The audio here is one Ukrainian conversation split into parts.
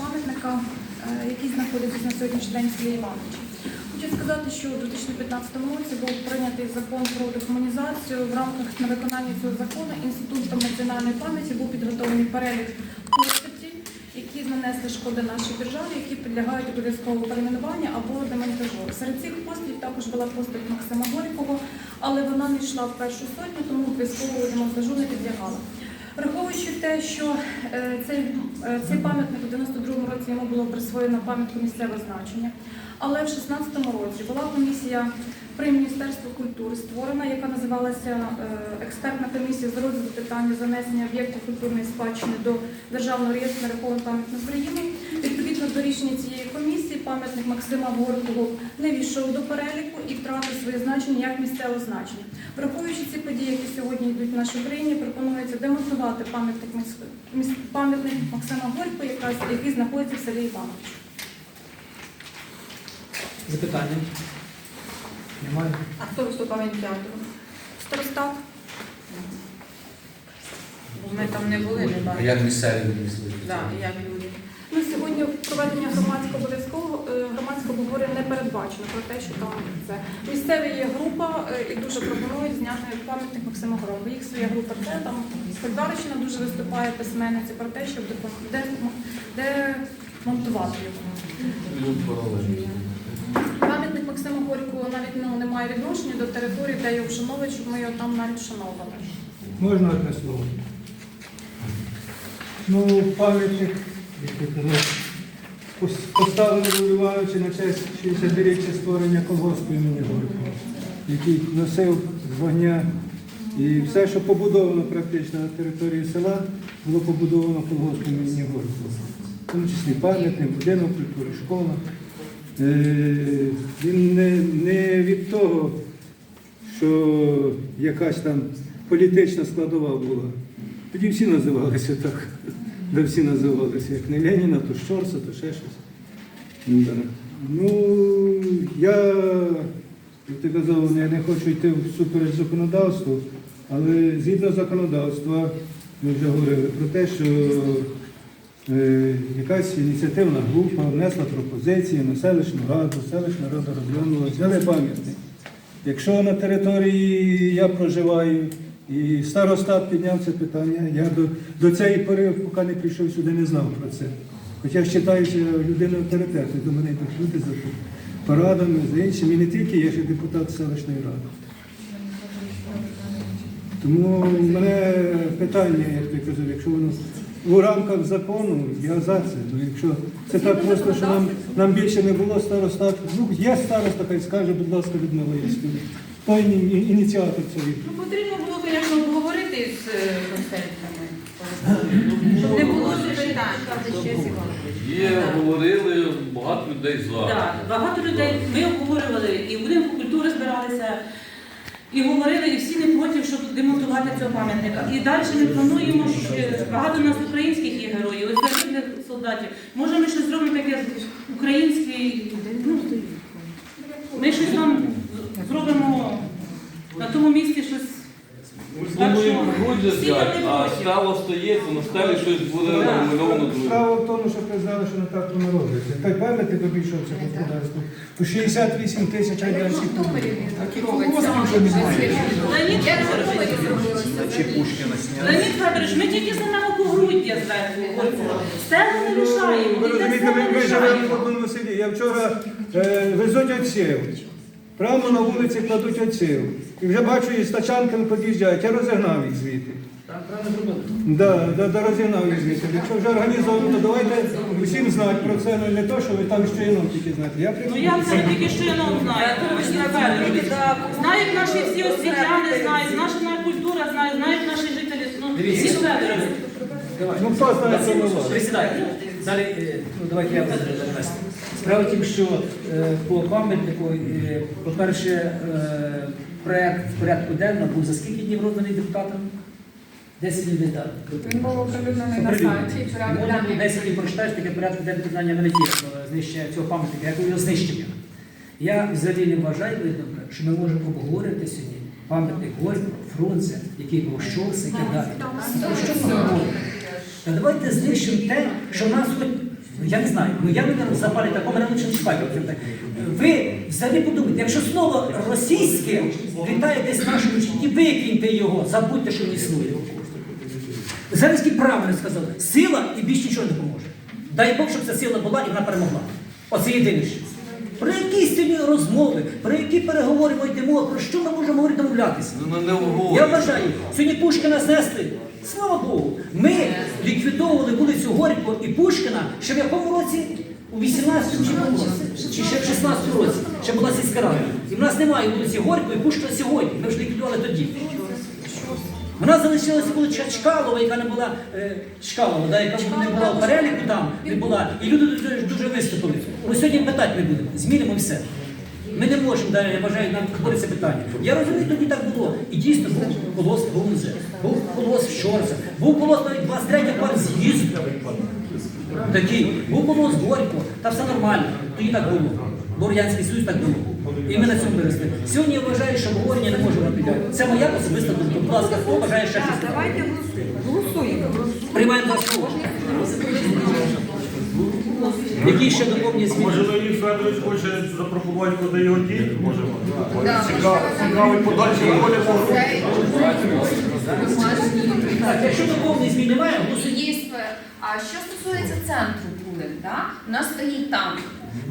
пам'ятника, е, який знаходиться на сьогоднішній день в селі Івановичі. Хочу сказати, що у 2015 році був прийнятий закон про декомунізацію. В рамках на виконання цього закону Інститутом національної пам'яті був підготовлений перелік постаті, які нанесли шкоди нашій державі, які підлягають обов'язково перейменуванню або демонтажу. Серед цих постатів також була постать Максима Горького, але вона не йшла в першу сотню, тому обов'язкового демонтажу не підлягала. Враховуючи те, що е, цей, е, цей пам'ятник у 92-му році йому було присвоєно пам'ятку місцевого значення, але в 16-му році була комісія при Міністерстві культури створена, яка називалася е, експертна комісія з розгляду питання занесення об'єктів культурної спадщини до Державного реєстру нерухомих пам'ятних України. До рішення цієї комісії, пам'ятник Максима Горького не війшов до переліку і втратив своє значення як місцеве значення. Враховуючи ці події, які сьогодні йдуть в нашій Україні, пропонується демонтувати пам'ятник пам'ятник Максима Горького, який знаходиться в селі Іванович. Запитання? Немає? А хто виступав ініціатором? Старостат. Бо ми там не були, не бачили. як місцеві? Да, і як люди. Ну, сьогодні проведення громадського обов'язкового е, громадського обговорення не про те, що там це місцеві є група е, і дуже пропонують зняти пам'ятник Максима Горова. Їх своя група це там Фольдарична дуже виступає письменниці про те, щоб де, де, монтувати його. Пам'ятник Максиму Горького навіть ну, не має відношення до території, де його вшановують, щоб ми його там навіть вшановували. Можна одне слово? Ну, пам'ятник, як я казав, поставлений в на честь 60-річчя створення колгоспу імені Горького, який носив звання. І все, що побудовано практично на території села, було побудовано колгоспом імені Горького. В тому числі пам'ятник, будинок культури, школа. Е, Він не, не від того, що якась там політична складова була. Тоді всі називалися так. Де всі називалися, як не Леніна, то Щорса, то ще щось. Да. Ну, я, як ти казав, я не хочу йти всупереч законодавству, але згідно законодавства, ми вже говорили про те, що е, якась ініціативна група внесла пропозиції на селищну раду, селищна рада розглянула, взяли пам'ятник. Якщо на території я проживаю і старостат підняв це питання, я до, до цієї пори, поки не прийшов сюди, не знав про це. Хоча вважаюся людиною авторитету, до мене йдуть люди за порадами, за іншим. І не тільки я ще депутат селищної ради. Тому в мене питання, як ти казав, якщо воно у рамках закону, я за це. Ну, якщо це так просто, що нам, нам більше не було старостат. Ну, є староста, хай скаже, будь ласка, Людмила Євська. Хто ініціатор цього? Ну, потрібно було, звісно, обговорити з е, консультантами. Щоб не було питань. Є, говорили, багато людей за. Так, багато людей ми обговорювали і в будинку культури збиралися, і говорили, і всі не проти, щоб демонтувати цього пам'ятника. І далі ми плануємо, що багато у нас українських є героїв, ось загиблих солдатів. Може, ми щось зробимо таке українське. Ну, ми щось там зробимо на тому місці щось. Ми а стало стається, на стелі щось буде намальовано друге. Справа в тому, що казали, що не так воно робиться. Той пам'ятник обійшовся господарству. По 68 тисяч радянських рублів. Леонід Федорович, Леонід Федорович, ми тільки знімемо погруддя зверху. Стелу не лишаємо. Ви розумієте, ми, не ми живемо в лишаємо. одному селі. Я вчора е, везуть отсів. Прямо на вулиці кладуть отсів. І вже бачу, і з тачанками під'їжджають. Я розігнав їх звідти. Так. Да, да, да, розігнав їх звідти. Якщо вже організовано, давайте усім знати про це, ну не то, що ви там ще іном тільки знаєте. Я Ну я це тільки що я не знаю. Леонід Федорович. Знають наші всі освітяни, знають, наша культура знає, знають наші жителі. Ну, всі Федорович. Ну хто знає, що ми? Присідайте. Далі, е, ну давайте я довести. Справа в тім, що е, по пам'ятнику, е, по-перше, е, проект в порядку денному був за скільки днів розданий депутатам? 10 днів десь дати. Він був оприлюднений на сайті. порядок Можна денний. 10 днів прочитаєш, таке порядку денного питання не є знищення цього пам'ятника, як його знищення. Я взагалі не вважаю видно, що ми можемо обговорити сьогодні пам'ятник Горького, Фрунзе, який був щорс і так далі. Про що ми говоримо? Та давайте знищимо те, що нас хоч Ну, Я не знаю, ну я не запалі такому рано чи не чіпаю. Ви взагалі подумайте, якщо слово російське літає десь в нашому житті, викиньте його, забудьте, що він існує. Зеленський правильно сказав, сила і більше нічого не допоможе. Дай Бог, щоб ця сила була і вона перемогла. Оце єдине. Про які сьогодні розмови, про які переговори ми йдемо, про що ми можемо говорити домовлятися? Ну не угодно. Я вважаю, сьогодні Пушкіна знесли. Слава Богу, ми ліквідовували вулицю Горького і Пушкіна ще в якому році? У 18-му чи якому? Чи ще в 16-му році, ще була сільська рада. І в нас немає вулиці Горького і Пушкіна сьогодні. Ми ж ліквідували тоді. У нас залишилася вулиця Чкалова, яка не була е, Чкалова, да, яка не була в переліку там, не була. І люди дуже, дуже виступили. Ми сьогодні питати не будемо, змінимо все. Ми не можемо, да, я вважаю, нам це питання. Я розумію, тоді так було. І дійсно був колос Грунзе, був колос Щорса, був колос навіть 23 пар з'їзду. Такий, був колос Горько, та все нормально. Тоді так було. Бо Радянський Союз так було. І ми на цьому виросли. Сьогодні я вважаю, що обговорення не може бути. Це моя особиста думка. Будь ласка, хто бажає ще щось? Давайте голосуємо. Приймаємо слово. Які ще доповнені зміни? Може, Леонід Федорович хоче запропонувати, куди його діти? Може, цікаво, цікавий подальший воля Так, якщо доповнені змін немає, голосуємо. Є. А що стосується центру Пулин, так? У нас стоїть танк.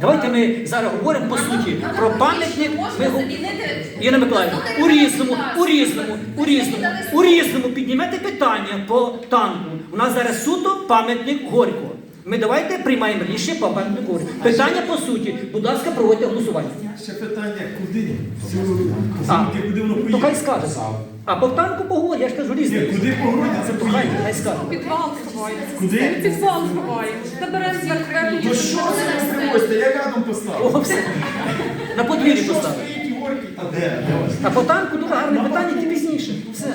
Давайте ми зараз говоримо по суті про пам'ятник. Ми Можна го- замінити. Ірина Миколаївна, у різному, у різному, у різному, у різному піднімете питання по танку. У нас зараз суто пам'ятник Горького. Ми давайте приймаємо рішення по пам'ятнику Горького. Питання по суті. Будь ласка, проводьте голосування. Ще питання, куди? А, Куди воно то хай скаже. А по танку поговорю, я ж кажу різне. Куди погоня це То Хай, хай скаже. Підвал сховаємо. Куди? Підвал сховаємо. Заберемо зверху. Ну що це не привозьте? Я рядом поставив. На подвір'ї поставити. А де? А по танку дуже гарне питання, тільки пізніше. Все.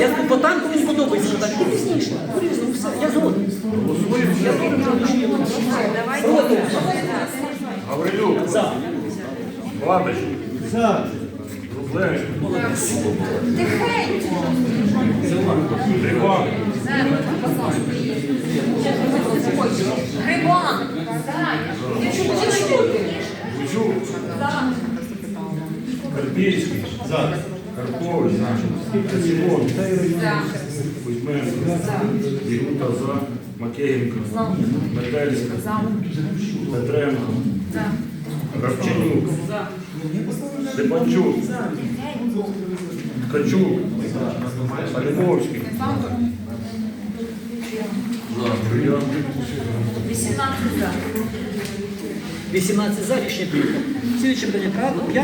Я по танку мені подобається пізніше. Все. Я згоден. Я згоден, що душі. Проводимо. Гаврилюк, За. Бабич, За. Рублевич, Тихенько. Ривак, Грибан. Гучук, Карпівський, Карпович, Касімон, Кузьменко, Ігута за, Макеєнко, Метельська, Петренко, Гравченюк, Степанчук, Ткачук, Алімовський, Жуян, 18 за. 18 за рішення прийнято. Слідуюче питання. П'ять.